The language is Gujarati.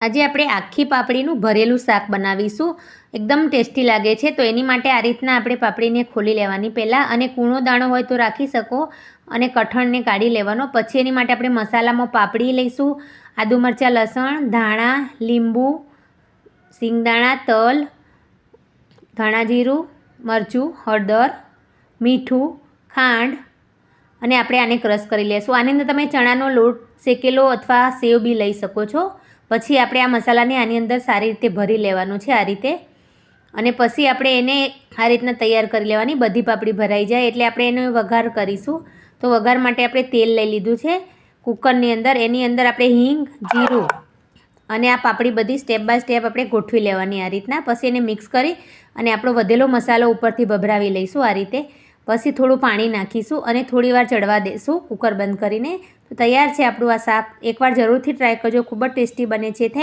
આજે આપણે આખી પાપડીનું ભરેલું શાક બનાવીશું. એકદમ ટેસ્ટી લાગે છે. તો એની માટે આ રીતના આપણે પાપડીને ખોલી લેવાની પહેલાં અને કૂણો દાણો હોય તો રાખી શકો અને કઠણને કાઢી લેવાનો. પછી એની માટે આપણે મસાલામાં પાપડી લઈશું. આદુ મરચાં, લસણ, ધાણા, લીંબુ, સિંગદાણા, તલ, ધાણા જીરું, મરચું, હળદર, મીઠું, ખાંડ અને આપણે આને ક્રશ કરી લઈશું આની અંદર તમે ચણાનો લોટ, શેકેલો અથવા સેવ બી લઈ શકો છો. પછી આપણે આ મસાલાને આની અંદર સારી રીતે ભરી લેવાનું છે આ રીતે. અને પછી આપણે એને આ રીતના તૈયાર કરી લેવાની. બધી પાપડી ભરાઈ જાય એટલે આપણે એનો વઘાર કરીશું. તો વઘાર માટે આપણે તેલ લઈ લીધું છે. કુકરની અંદર એની અંદર આપણે હિંગ, જીરું અને આ પાપડી બધી સ્ટેપ બાય સ્ટેપ આપણે ગોઠવી લેવાની આ રીતના. પછી એને મિક્સ કરી અને આપણો વધેલો મસાલો ઉપરથી ભભરાવી લઈશું આ રીતે. પછી થોડું પાણી નાખીશું અને થોડી વાર ચડવા દઈશું કુકર બંધ કરીને. તો તૈયાર છે આપણું આ શાક. એકવાર જરૂરથી ટ્રાય કરજો. ખૂબ જ ટેસ્ટી બને છે. થેન્ક